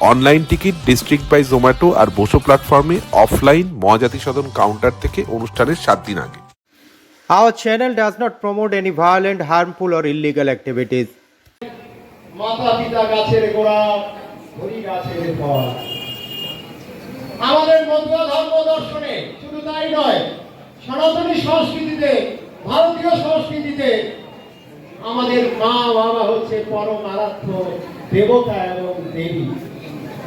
Online ticket district by Zomato আর বসো প্ল্যাটফর্মে offline Mahajati সদন counter থেকে অনুষ্ঠানের সাত দিন আগে। Our channel does not promote any violent, harmful, or illegal activities. মাতা পিতা গাছের গোড়া হরি গাছের ফল। আমাদের মতুয়া ধর্ম দর্শনে শুধু তাই নয় সনাতনী সংস্কৃতিতে ভারতীয় সংস্কৃতিতে আমাদের মা বাবা হচ্ছে পরম আরাধ্য দেবতা এবং দেবী।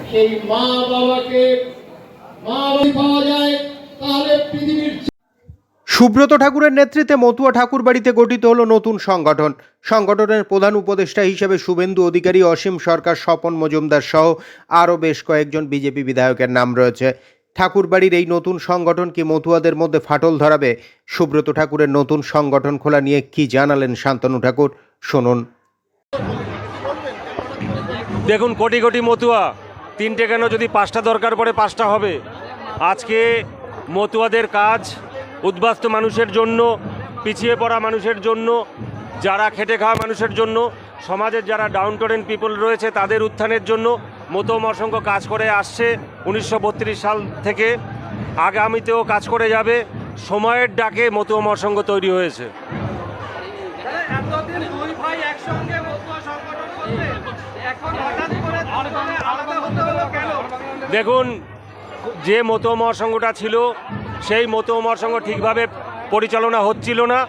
সেই মা বাবাকে মা পাওয়া যায় তাহলে পৃথিবীর সুব্রত ঠাকুরের নেতৃত্বে মতুয়া ঠাকুর বাড়িতে গঠিত হলো নতুন সংগঠন। সংগঠনের প্রধান উপদেষ্টা হিসেবে শুভেন্দু অধিকারী অসীম সরকার স্বপন মজুমদার সহ আরও বেশ কয়েকজন বিজেপি বিধায়কের নাম রয়েছে। ঠাকুরবাড়ির এই নতুন সংগঠন কি মতুয়াদের মধ্যে ফাটল ধরাবে? সুব্রত ঠাকুরের নতুন সংগঠন খোলা নিয়ে কি জানালেন শান্তনু ঠাকুর? শুনুন। দেখুন কোটি কোটি মতুয়া। তিনটে কেন যদি পাঁচটা দরকার পড়ে, পাঁচটা হবে। আজকে মতুয়াদের কাজ, উদ্বাস্তু মানুষের জন্য, পিছিয়ে পড়া মানুষের জন্য, যারা খেটে খাওয়া মানুষের জন্য, সমাজের যারা ডাউন টোরেন পিপল রয়েছে, তাদের উত্থানের জন্য মতম অসংখ্য কাজ করে আসছে উনিশশো বত্রিশ সাল থেকে। আগামীতেও কাজ করে যাবে। সময়ের ডাকে মতুয়া মহাসংঘ তৈরি হয়েছে। এখন হঠাৎ করে দুজনে আলাদা হতে হলো কেন দেখুন যে মতো মহাসংঘটা ছিল সেই মতো মহাসংঘ ঠিকভাবে পরিচালনা হচ্ছিল না।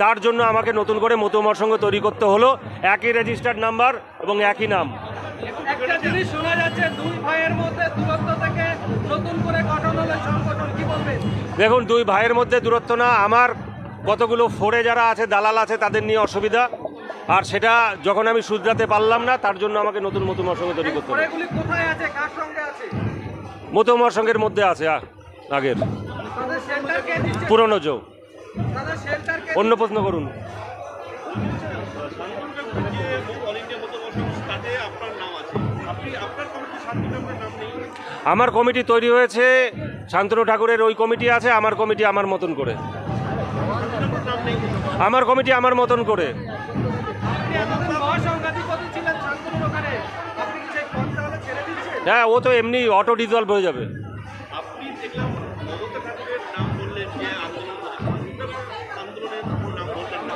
তার জন্য আমাকে নতুন করে মতো মহাসংঘ তৈরি করতে হলো। একই রেজিস্টার্ড নাম্বার এবং একই নাম। একটা জিনিস শোনা যাচ্ছে দুই ভাইয়ের মধ্যে দূরত্ব থেকে নতুন করে গঠন হলো সংগঠন কি বলবেন দেখুন দুই ভাইয়ের মধ্যে দূরত্ব না। আমার কতগুলো ফোরে যারা আছে দালাল আছে তাদের নিয়ে অসুবিধা। আর সেটা যখন আমি শুধরাতে পারলাম না তার জন্য আমাকে নতুন মতো সঙ্গে তৈরি করতে কোথায় সঙ্গে মধ্যে আছে আগের। পুরনো কে অন্য প্রশ্ন করুন। আমার কমিটি তৈরি হয়েছে শান্তনু ঠাকুরের ওই কমিটি আছে আমার কমিটি আমার মতন করে। আমার কমিটি আমার মতন করে। হ্যাঁ ও তো এমনি অটো ডিজলভ হয়ে যাবে।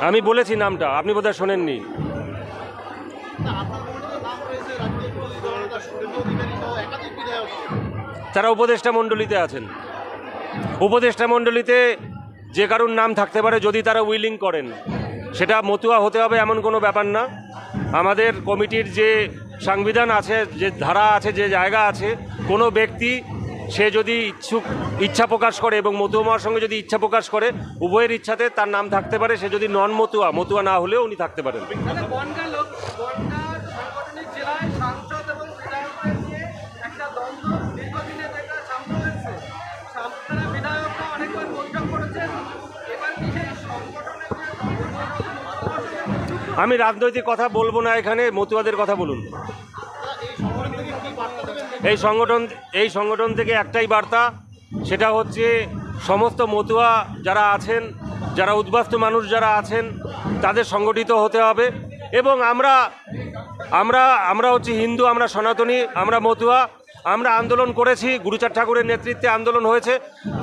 আমি বলেছি নামটা আপনি বোধহয় শোনেননি। তারা উপদেষ্টা মণ্ডলীতে আছেন। উপদেষ্টা মণ্ডলীতে যে কারুর নাম থাকতে পারে যদি তারা উইলিং করেন। সেটা মতুয়া হতে হবে এমন কোনো ব্যাপার না। আমাদের কমিটির যে সংবিধান আছে, যে ধারা আছে, যে জায়গা আছে, কোনো ব্যক্তি সে যদি ইচ্ছুক, ইচ্ছা প্রকাশ করে এবং মতুয়ার সঙ্গে যদি ইচ্ছা প্রকাশ করে, উভয়ের ইচ্ছাতে তার নাম থাকতে পারে। সে যদি নন মতুয়া মতুয়া না হলেও উনি থাকতে পারেন। আমি রাজনৈতিক কথা বলব না এখানে, মতুয়াদের কথা বলুন। এই সংগঠন এই সংগঠন থেকে একটাই বার্তা, সেটা হচ্ছে সমস্ত মতুয়া যারা আছেন, যারা উদ্বাস্ত মানুষ যারা আছেন, তাদের সংগঠিত হতে হবে। এবং আমরা আমরা আমরা হচ্ছে হিন্দু, আমরা সনাতনী, আমরা মতুয়া, আমরা আন্দোলন করেছি গুরুচার ঠাকুরের নেতৃত্বে আন্দোলন হয়েছে,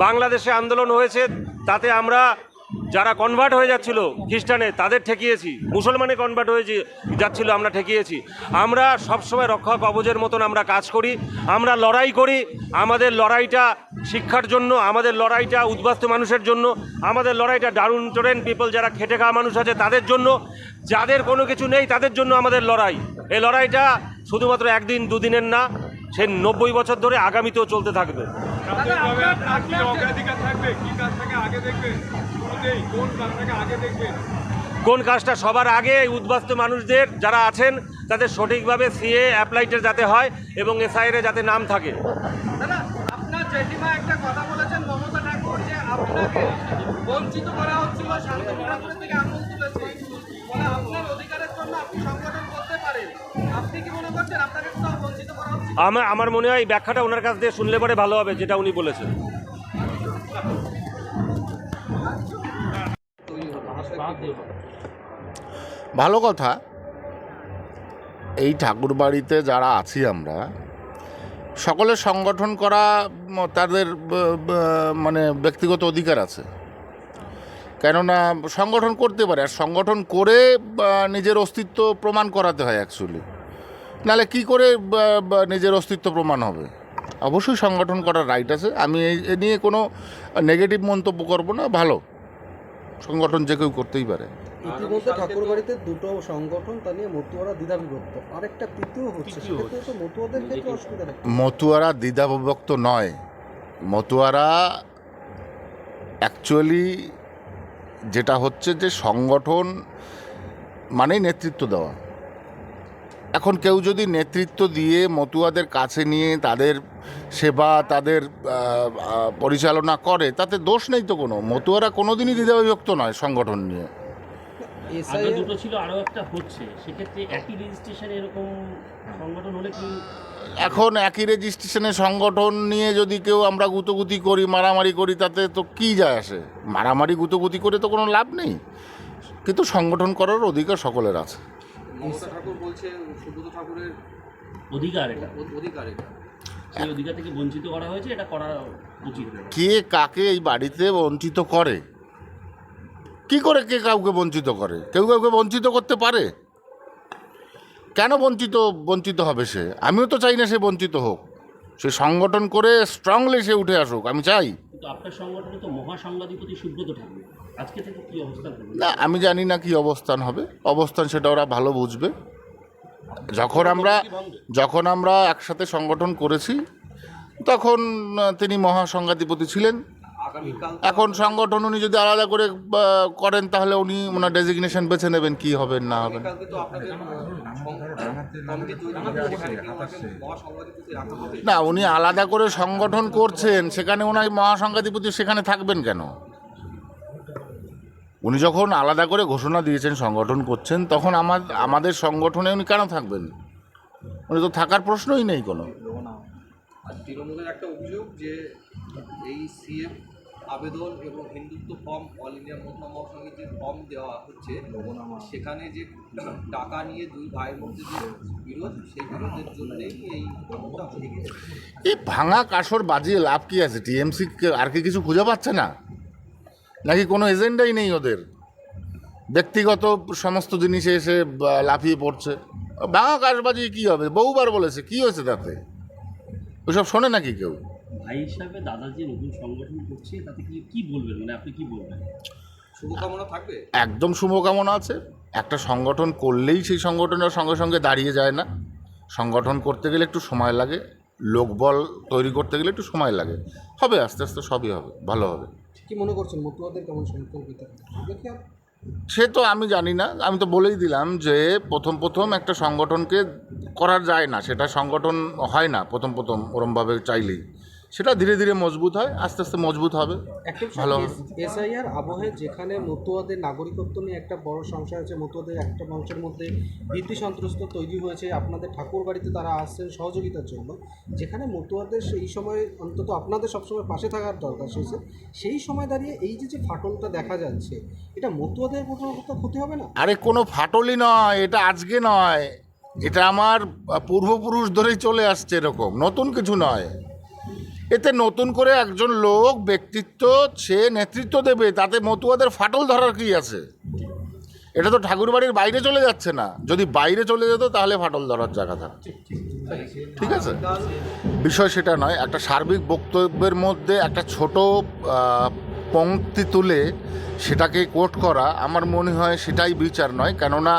বাংলাদেশে আন্দোলন হয়েছে, তাতে আমরা যারা কনভার্ট হয়ে যাচ্ছিল খ্রিস্টানে, তাদের ঠেকিয়েছি। মুসলমানে কনভার্ট হয়ে যাচ্ছিল, আমরা ঠেকিয়েছি। আমরা সবসময় রক্ষা কবচের মতন আমরা কাজ করি, আমরা লড়াই করি। আমাদের লড়াইটা শিক্ষার জন্য, আমাদের লড়াইটা উদ্বাস্ত মানুষের জন্য, আমাদের লড়াইটা ডাউন টোরেন পিপল যারা খেটে খাওয়া মানুষ আছে, তাদের জন্য। যাদের কোনো কিছু নেই, তাদের জন্য আমাদের লড়াই। এই লড়াইটা শুধুমাত্র একদিন, দুদিনের না সে নব্বই বছর ধরে আগামীতেও চলতে থাকবে। দাদা আপনার আপনার যে- অগ্রাধিকার থাকবে। কি কাজটাকে আগে দেখবেন শুরুতেই কোন কাজটাকে আগে দেখবেন কোন কাজটা সবার আগে উদ্বাস্তু মানুষদের যারা আছেন তাদের সঠিকভাবে সিএ অ্যাপ্লাইটা যাতে হয় এবং এসআইরে যাতে নাম থাকে। দাদা আপনার জেঠিমা একটা কথা বলেছেন মমতা ঠাকুর যে আপনাকে বঞ্চিত করা হচ্ছিল ঠাকুরের থেকে তুলেছে আপনার অধিকারের আমার আমার মনে হয় ব্যাখ্যাটা ওনার কাছ দিয়ে শুনলে পরে ভালো হবে, যেটা উনি বলেছেন। ভালো কথা। এই ঠাকুর বাড়িতে যারা আছি আমরা সকলে সংগঠন করা তাদের মানে ব্যক্তিগত অধিকার আছে। কেননা সংগঠন করতে পারে, আর সংগঠন করে নিজের অস্তিত্ব প্রমাণ করাতে হয় অ্যাকচুয়ালি নাহলে কি করে নিজের অস্তিত্ব প্রমাণ হবে? অবশ্যই সংগঠন করার রাইট আছে। আমি এই এ নিয়ে কোনো নেগেটিভ মন্তব্য করব না ভালো। সংগঠন যে কেউ করতেই পারে। ইতিমধ্যে ঠাকুরবাড়িতে দুটো সংগঠন তা নিয়ে মতুয়ারা দ্বিধাবিভক্ত। আরেকটা তৃতীয় হচ্ছে তো মতুয়াদের ক্ষেত্রে অসুবিধা মতুয়ারা দ্বিধাবিভক্ত নয়। মতুয়ারা অ্যাকচুয়ালি যেটা হচ্ছে যে সংগঠন মানেই নেতৃত্ব দেওয়া। এখন কেউ যদি নেতৃত্ব দিয়ে মতুয়াদের কাছে নিয়ে তাদের সেবা তাদের পরিচালনা করে তাতে দোষ নেই তো কোনো? মতুয়ারা কোনোদিনই দ্বিধাবিভক্ত নয় সংগঠন নিয়ে। আগে দুটো ছিল আরও একটা হচ্ছে। সেক্ষেত্রে একই রেজিস্ট্রেশন এরকম সংগঠন হলে কি এখন একই রেজিস্ট্রেশনের সংগঠন নিয়ে যদি কেউ আমরা গুতগুতি করি মারামারি করি তাতে তো কী যায় আসে? মারামারি গুতগুতি করে তো কোনো লাভ নেই। কিন্তু সংগঠন করার অধিকার সকলের আছে। মমতা ঠাকুর বলছে সুব্রত ঠাকুরের অধিকার এটা। অধিকার এটা। সেই অধিকার থেকে বঞ্চিত করা হয়েছে এটা করা উচিত কে কাকে এই বাড়িতে বঞ্চিত করে? কি করে কে কাউকে বঞ্চিত করে? কেউ কাউকে বঞ্চিত করতে পারে? কেন বঞ্চিত বঞ্চিত হবে সে? আমিও তো চাই না সে বঞ্চিত হোক। সে সংগঠন করে স্ট্রংলি সে উঠে আসুক আমি চাই। কিন্তু আপনার সংগঠনে তো মহাসাংবাদিপতি সুব্রত ঠাকুর। আজকে থেকে কি অবস্থান না আমি জানি না কি অবস্থান হবে। অবস্থান সেটা ওরা ভালো বুঝবে। যখন আমরা যখন আমরা একসাথে সংগঠন করেছি তখন তিনি মহাসংঘাধিপতি ছিলেন। এখন সংগঠন উনি যদি আলাদা করে করেন তাহলে উনি ওনার ডেজিগনেশন বেছে নেবেন কি হবেন না হবেন না উনি আলাদা করে সংগঠন করছেন সেখানে ওনার মহাসংঘাধিপতি সেখানে থাকবেন কেন? উনি যখন আলাদা করে ঘোষণা দিয়েছেন সংগঠন করছেন তখন আমার আমাদের সংগঠনে উনি কেন থাকবেন? উনি তো থাকার প্রশ্নই নেই কোনো। তৃণমূলের একটা অভিযোগ যে এই সিএম আবেদন এবং হিন্দুত্ব ফর্ম অল ইন্ডিয়া মহিলা মহাসংঘের যে ফর্ম দেওয়া হচ্ছে। সেখানে যে টাকা নিয়ে দুই ভাইয়ের মধ্যে যে বিরোধ সেই বিরোধের জন্যই এই এই ভাঙা কাসর বাজিয়ে লাভ কি আছে? টিএমসি আর কি কিছু খুঁজে পাচ্ছে না? নাকি কোনো এজেন্ডাই নেই ওদের? ব্যক্তিগত সমস্ত জিনিসে এসে লাফিয়ে পড়ছে। ভাঙা কাশ বাজিয়ে কী হবে? বহুবার বলেছে কী হয়েছে তাতে? ওসব শোনে নাকি কেউ? ভাই হিসাবে দাদা যে নতুন সংগঠন করছে তাতে কি কি বলবেন? মানে আপনি কি বলবেন? শুভকামনা থাকবে? একদম শুভকামনা আছে। একটা সংগঠন করলেই সেই সংগঠনের সঙ্গে সঙ্গে দাঁড়িয়ে যায় না। সংগঠন করতে গেলে একটু সময় লাগে। লোকবল তৈরি করতে গেলে একটু সময় লাগে। হবে আস্তে আস্তে সবই হবে। ভালো হবে। কি মনে করছেন? মতুয়াদের কেমন সমর্থন পেতে সে তো আমি জানি না। আমি তো বলেই দিলাম যে প্রথম প্রথম একটা সংগঠনকে করা যায় না। সেটা সংগঠন হয় না প্রথম প্রথম ওরমভাবে চাইলেই। সেটা ধীরে ধীরে মজবুত হয় আস্তে আস্তে মজবুত হবে ভালো এসআইআর আবহে যেখানে মতুয়াদের নাগরিকত্ব নিয়ে একটা বড় সংশয় আছে মতুয়াদের একটা মানুষের মধ্যে ভীতি সন্ত্রস্ত তৈরি হয়েছে আপনাদের ঠাকুর বাড়িতে তারা আসছেন সহযোগিতার জন্য যেখানে মতুয়াদের সেই সময় অন্তত আপনাদের সবসময় পাশে থাকার দরকার শেষে সেই সময় দাঁড়িয়ে এই যে যে ফাটলটা দেখা যাচ্ছে এটা মতুয়াদের কোনো ক্ষতি হবে না? আরে কোনো ফাটলই নয় এটা আজকে নয় এটা আমার পূর্বপুরুষ ধরেই চলে আসছে এরকম নতুন কিছু নয়। এতে নতুন করে একজন লোক ব্যক্তিত্ব, সে নেতৃত্ব দেবে, তাতে মতুয়াদের ফাটল ধরার কি আছে? এটা তো ঠাকুরবাড়ির বাইরে চলে যাচ্ছে না। যদি বাইরে চলে যেত, তাহলে ফাটল ধরার জায়গা থাকতো। ঠিক আছে? বিষয় সেটা নয়, একটা সার্বিক বক্তব্যের মধ্যে একটা ছোট পংক্তি তুলে সেটাকে কোট করা আমার মনে হয় সেটাই বিচার নয়। কেননা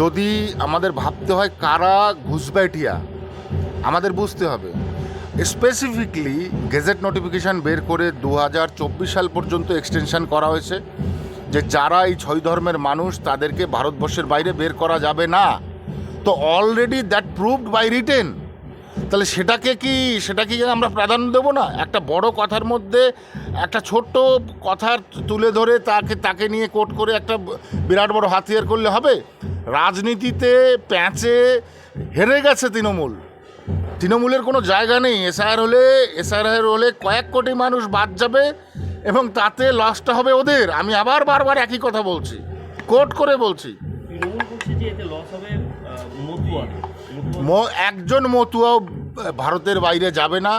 যদি আমাদের ভাবতে হয় কারা ঘুষবাইটিয়া আমাদের বুঝতে হবে। স্পেসিফিকলি গেজেট নোটিফিকেশান বের করে দু হাজার চব্বিশ সাল পর্যন্ত এক্সটেনশন করা হয়েছে যে যারা এই ছয় ধর্মের মানুষ, তাদেরকে ভারতবর্ষের বাইরে বের করা যাবে না। তো already that proved by written তাহলে সেটাকে কি সেটা কি আমরা প্রাধান্য দেবো না? একটা বড় কথার মধ্যে, একটা ছোট্ট কথার তুলে ধরে তাকে তাকে নিয়ে কোট করে একটা বিরাট বড় হাতিয়ার করলে হবে? রাজনীতিতে প্যাঁচে হেরে গেছে তৃণমূল। তৃণমূলের কোনো জায়গা নেই। এসআইআর হলে এসআইআর হলে কয়েক কোটি মানুষ বাদ যাবে এবং তাতে লসটা হবে ওদের। আমি আবার বারবার একই কথা বলছি। কোট করে বলছি। একজন মতুয়াও ভারতের বাইরে যাবে না।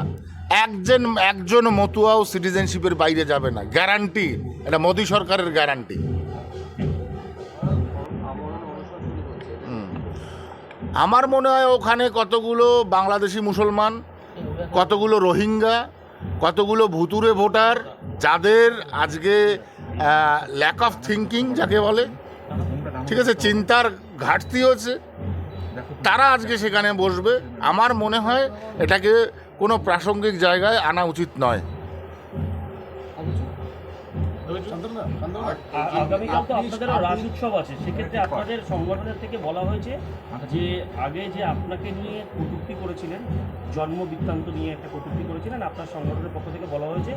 একজন একজন মতুয়াও সিটিজেনশিপের বাইরে যাবে না। গ্যারান্টি এটা মোদী সরকারের গ্যারান্টি আমার মনে হয় ওখানে কতগুলো বাংলাদেশি মুসলমান, কতগুলো রোহিঙ্গা, কতগুলো ভুতুরে ভোটার যাদের আজকে ল্যাক অফ থিঙ্কিং যাকে বলে, ঠিক আছে, চিন্তার ঘাটতি হচ্ছে, তারা আজকে সেখানে বসবে। আমার মনে হয় এটাকে কোনো প্রাসঙ্গিক জায়গায় আনা উচিত নয়। আগামীকাল তো আপনাদের রাজ উৎসব আছে সেক্ষেত্রে আপনাদের সংগঠনের থেকে বলা হয়েছে যে আগে যে আপনাকে নিয়ে কটূক্তি করেছিলেন জন্ম বৃত্তান্ত নিয়ে একটা কটূক্তি করেছিলেন আপনার সংগঠনের পক্ষ থেকে বলা হয়েছে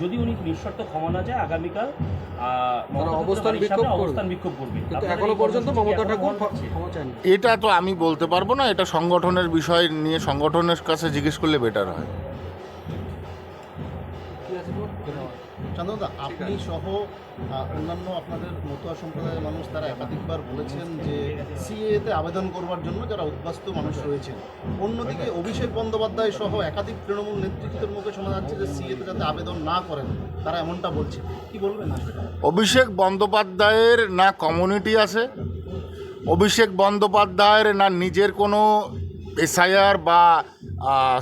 যদি উনি নিঃশর্ত ক্ষমা না যায় আগামীকাল আহ, অবস্থান বিক্ষোভ অবস্থান বিক্ষোভ করবে। এখনও পর্যন্ত মমতা ঠাকুর এটা তো আমি বলতে পারব না এটা সংগঠনের বিষয় নিয়ে সংগঠনের কাছে জিজ্ঞেস করলে বেটার হয়। চন্দ্রদা আপনি সহ অন্যান্য আপনাদের মতুয়া সম্প্রদায়ের মানুষ তারা একাধিকবার বলেছেন যে সিএতে আবেদন করবার জন্য যারা উদ্বাস্তু মানুষ রয়েছেন। অন্যদিকে অভিষেক বন্দ্যোপাধ্যায় সহ একাধিক তৃণমূল নেতৃত্বের মুখে শোনা যাচ্ছে যে সিএতে যাতে আবেদন না করেন তারা এমনটা বলছে। কি বলবেন না অভিষেক বন্দ্যোপাধ্যায়ের না কমিউনিটি আছে অভিষেক বন্দ্যোপাধ্যায়ের না নিজের কোনো এসআইআর বা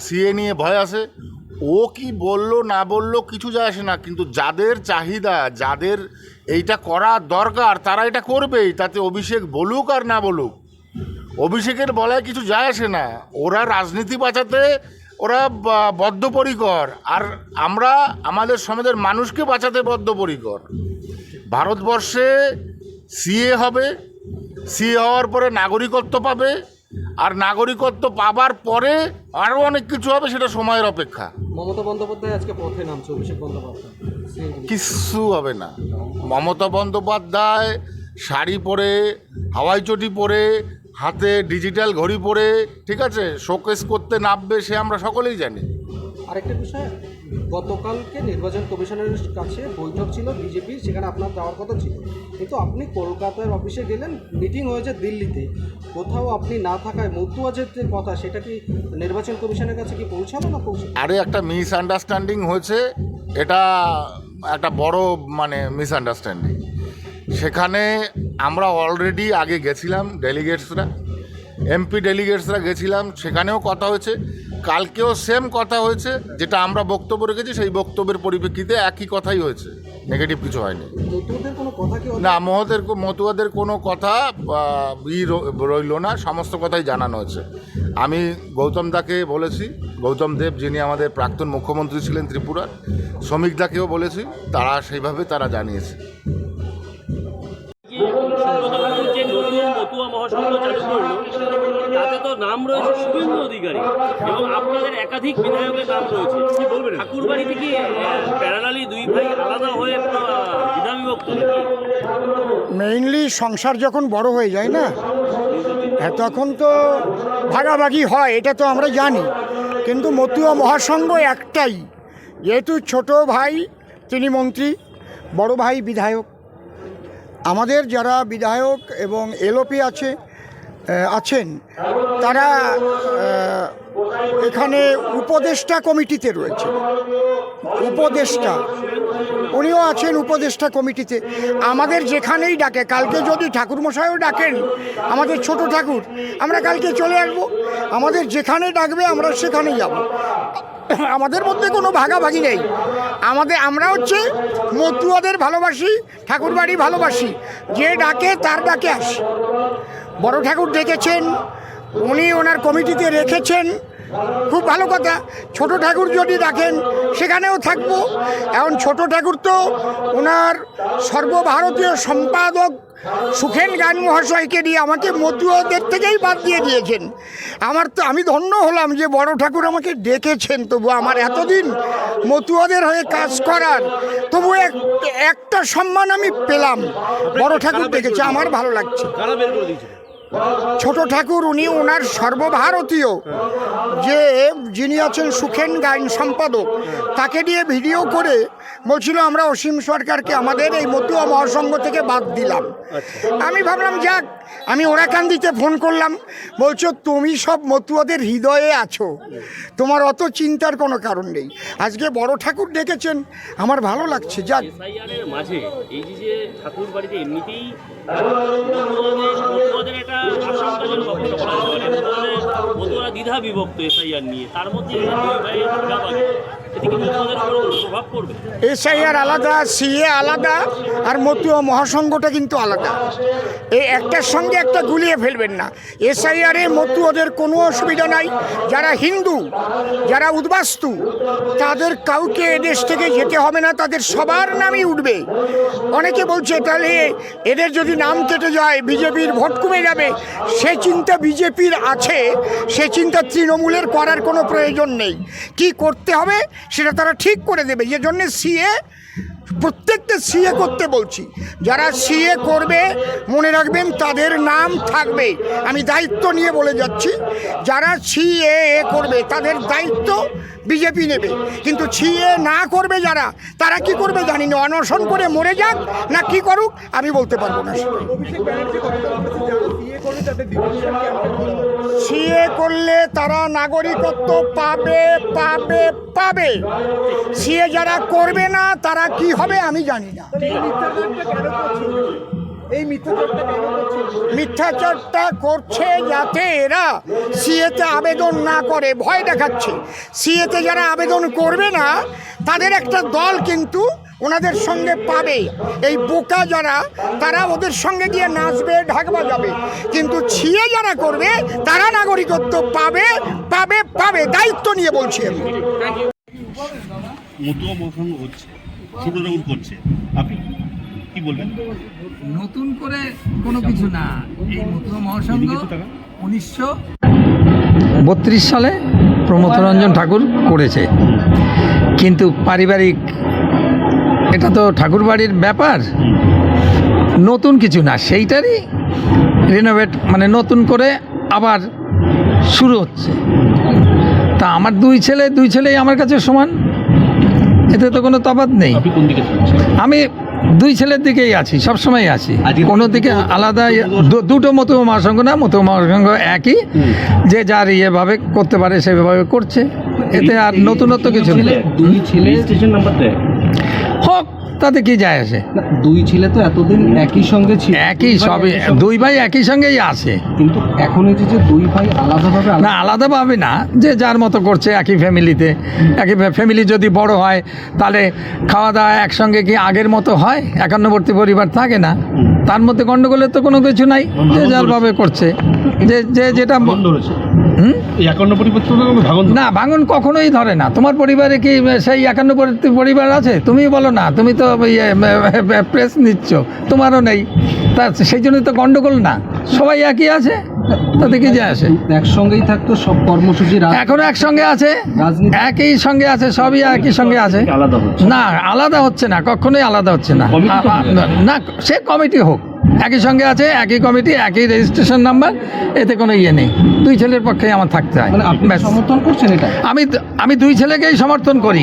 সিএ নিয়ে ভয় আছে ও কি বলল, না বলল, কিছু যায় আসে না। কিন্তু যাদের চাহিদা, যাদের এইটা করা দরকার, তারা এটা করবেই। তাতে অভিষেক বলুক আর না বলুক, অভিষেকের বলায় কিছু যায় আসে না। ওরা রাজনীতি বাঁচাতে, ওরা বদ্ধপরিকর। আর আমরা আমাদের সমাজের মানুষকে বাঁচাতে বদ্ধপরিকর। ভারতবর্ষে সিএ হবে, সিএ হওয়ার পরে নাগরিকত্ব পাবে আর নাগরিকত্ব পাবার পরে আরও অনেক কিছু হবে সেটা সময়ের অপেক্ষা। মমতা বন্দ্যোপাধ্যায় আজকে পথে নামছে অভিষেক বন্দ্যোপাধ্যায়। কিচ্ছু হবে না। মমতা বন্দ্যোপাধ্যায় শাড়ি পরে হাওয়াই চটি পরে হাতে ডিজিটাল ঘড়ি পরে ঠিক আছে? শোকেস করতে নামবে সে আমরা সকলেই জানি। আরেকটা বিষয় গতকালকে নির্বাচন কমিশনের কাছে বৈঠক ছিল বিজেপির সেখানে আপনার যাওয়ার কথা ছিল। কিন্তু আপনি কলকাতার অফিসে গেলেন, মিটিং হয়েছে দিল্লিতে। কোথাও আপনি না থাকায় মতুয়াজের যে কথা, সেটা কি নির্বাচন কমিশনের কাছে কি পৌঁছালো না পৌঁছালো? আরে, একটা মিসআন্ডারস্ট্যান্ডিং হয়েছে। এটা একটা বড় মানে মিসআন্ডারস্ট্যান্ডিং সেখানে আমরা অলরেডি আগে গেছিলাম ডেলিগেটসরা এমপি ডেলিগেটসরা গেছিলাম, সেখানেও কথা হয়েছে। কালকেও সেম কথা হয়েছে যেটা আমরা বক্তব্য রেখেছি সেই বক্তব্যের পরিপ্রেক্ষিতে একই কথাই হয়েছে। নেগেটিভ কিছু হয়নি। মতুয়াদের কোনো কথা কি না মহদের মতুয়াদের কোনো কথা ই রইল না সমস্ত কথাই জানানো হয়েছে। আমি গৌতম দাকে বলেছি গৌতম দেব যিনি আমাদের প্রাক্তন মুখ্যমন্ত্রী ছিলেন ত্রিপুরার শ্রমিক দাকেও বলেছি তারা সেইভাবে তারা জানিয়েছে যে নতুন মতুয়া মহাসংঘ চালু করল তাতে তো নাম রয়েছে শুভেন্দু অধিকারী এবং আপনাদের একাধিক বিধায়কের নাম রয়েছে। কি বলবেন? ঠাকুর বাড়িতে কি প্যারালালি দুই ভাই আলাদা হয়ে পুরো বিধা বিভক্ত মেইনলি সংসার যখন বড় হয়ে যায় না হ্যাঁ তখন তো ভাগাভাগি হয় এটা তো আমরা জানি। কিন্তু মতুয়া মহাসংঘ একটাই যেহেতু ছোট ভাই তিনি মন্ত্রী বড় ভাই বিধায়ক। আমাদের যারা বিধায়ক এবং এলওপি আছে আছেন। তারা এখানে উপদেষ্টা কমিটিতে রয়েছে উপদেষ্টা। উনিও আছেন উপদেষ্টা কমিটিতে। আমাদের যেখানেই ডাকে, কালকে যদি ঠাকুরমশাইও ডাকেন, আমাদের ছোট ঠাকুর, আমরা কালকে চলে আসব। আমাদের যেখানে ডাকবে, আমরা সেখানেই যাব। আমাদের মধ্যে কোনো ভাগাভাগি নেই। আমাদের, আমরা হচ্ছে মতুয়াদের ভালোবাসি, ঠাকুরবাড়ি ভালোবাসি। যে ডাকে, তার ডাকে আসি। বড় ঠাকুর ডেকেছেন, উনি ওনার কমিটিতে রেখেছেন। খুব ভালো কথা, ছোট ঠাকুর যদি রাখেন সেখানেও থাকব। এখন ছোট ঠাকুর তো ওনার সর্বভারতীয় সম্পাদক সুখেন গান মহাশয়কে দিয়ে আমাকে মতুয়াদের থেকেই বাদ দিয়ে দিয়েছেন। আমার তো, আমি ধন্য হলাম যে বড় ঠাকুর আমাকে ডেকেছেন, তবু আমার এতদিন মতুয়াদের হয়ে কাজ করার, তবু এক, একটা সম্মান আমি পেলাম। বড় ঠাকুর ডেকেছে, আমার ভালো লাগছে। ছোট ঠাকুর উনি ওনার সর্বভারতীয়। যে যিনি আছেন সুখেন গায়ন সম্পাদক তাকে দিয়ে ভিডিও করে বলছিল আমরা অসীম সরকারকে আমাদের এই মতুয়া মহাসংঘ থেকে বাদ দিলাম। আমি ভাবলাম যাক আমি ওরাকান্দিতে ফোন করলাম, বলছো তুমি সব মতুয়াদের হৃদয়ে আছো। তোমার অত চিন্তার কোনো কারণ নেই। আজকে বড় ঠাকুর ডেকেছেন, আমার ভালো লাগছে, যাক। মাঝে মতুয়ারা দ্বিধা বিভক্ত নিয়ে। তার মধ্যে এসআইআর আলাদা, সিএ আলাদা, আর মতুয়া মহাসংঘটা কিন্তু আলাদা। এই একটার সঙ্গে একটা গুলিয়ে ফেলবেন না। এসআইআরে মতুয়াদের কোনো অসুবিধা নাই। যারা হিন্দু, যারা উদ্বাস্তু, তাদের কাউকে এদেশ থেকে যেতে হবে না, তাদের সবার নামই উঠবে। অনেকে বলছে, তাহলে এদের যদি নাম কেটে যায়, বিজেপির ভোট কমে যাবে। সে চিন্তা বিজেপির আছে, সে চিন্তা তৃণমূলের করার কোনো প্রয়োজন নেই। কি করতে হবে? সেটা তারা ঠিক করে দেবে। যে জন্যে সিএ, প্রত্যেককে সিএ করতে বলছি। যারা সিএ করবে, মনে রাখবেন তাদের নাম থাকবে। আমি দায়িত্ব নিয়ে বলে যাচ্ছি, যারা সিএ করবে তাদের দায়িত্ব বিজেপি নেবে। কিন্তু সিএ না করবে যারা, তারা কি করবে জানি না। অনশন করে মরে যাক না কি করুক, আমি বলতে পারব না। সিএ করলে তারা নাগরিকত্ব পাবে পাবে পাবে। সিএ যারা করবে না, তারা কি হবে আমি জানি না। এই মিথ্যাচারটা করছে যাতে এরা সিএতে আবেদন না করে। ভয় দেখাচ্ছে। সিএতে যারা আবেদন করবে না তাদের একটা দল কিন্তু ওনাদের সঙ্গে পাবে। এই বোকা যারা তারা ওদের সঙ্গে গিয়ে নাচবে ঢাক বাজাবে। কিন্তু ছিয়ে যারা করবে তারা নাগরিকত্ব পাবে পাবে পাবে। দায়িত্ব নিয়ে বলছি আমি। মহাসংঘ হচ্ছে ছোট করছে আপনি কি বলবেন? নতুন করে কোনো কিছু না। এই মতুয়া মহাসংঘ উনিশশো বত্রিশ সালে প্রমথরঞ্জন ঠাকুর করেছে। কিন্তু পারিবারিক এটা তো ঠাকুর বাড়ির ব্যাপার। নতুন কিছু না সেইটারই রিনোভেট মানে নতুন করে আবার শুরু হচ্ছে। তা আমার দুই ছেলে দুই ছেলেই আমার কাছে সমান? এতে তো কোনো তফাৎ নেই। আমি দুই ছেলের দিকেই আছি সবসময় আছি। কোনো দিকে আলাদা দুটো মতো মহাসংঘ না মতো মহাসংঘ একই। যে যার ইয়েভাবে করতে পারে সেভাবে করছে। এতে আর নতুনত্ব কিছু নেই। হোক তাতে কি যায় আসে? দুই ছেলে তো এতদিন একই সঙ্গে ছিল। একই সবে দুই ভাই একই সঙ্গেই আছে। কিন্তু এখন এই যে দুই ভাই আলাদাভাবে না আলাদাভাবে না যে যার মতো করছে একই ফ্যামিলিতে একই ফ্যামিলি যদি বড় হয় তাহলে খাওয়া দাওয়া একসঙ্গে কি আগের মতো হয়? একান্নবর্তী পরিবার থাকে না। তার মধ্যে গণ্ডগোলের তো কোনো কিছু নাই যে যারভাবে করছে। যে যে যেটা না ভাঙন কখনোই ধরে না। তোমার পরিবারে কি সেই একান্নবর্তী পরিবার আছে? তুমি বলো না তুমি তো প্রেস নিচ্ছ। তোমারও নেই। তা সেই জন্য তো গণ্ডগোল না। সবাই একই আছে? তাতে কি যে আসে? একসঙ্গেই থাকতো সব কর্মসূচি এখনও একসঙ্গে আছে? একই সঙ্গে আছে সবই একই সঙ্গে আছে। না আলাদা হচ্ছে না কখনোই আলাদা হচ্ছে না। না সে কমিটি হোক। একই সঙ্গে আছে একই কমিটি একই রেজিস্ট্রেশন নাম্বার এতে কোনো ইয়ে নেই। দুই ছেলের পক্ষে আমার থাকতে হয়। মানে সমর্থন করছেন এটা? আমি আমি দুই ছেলেকেই সমর্থন করি।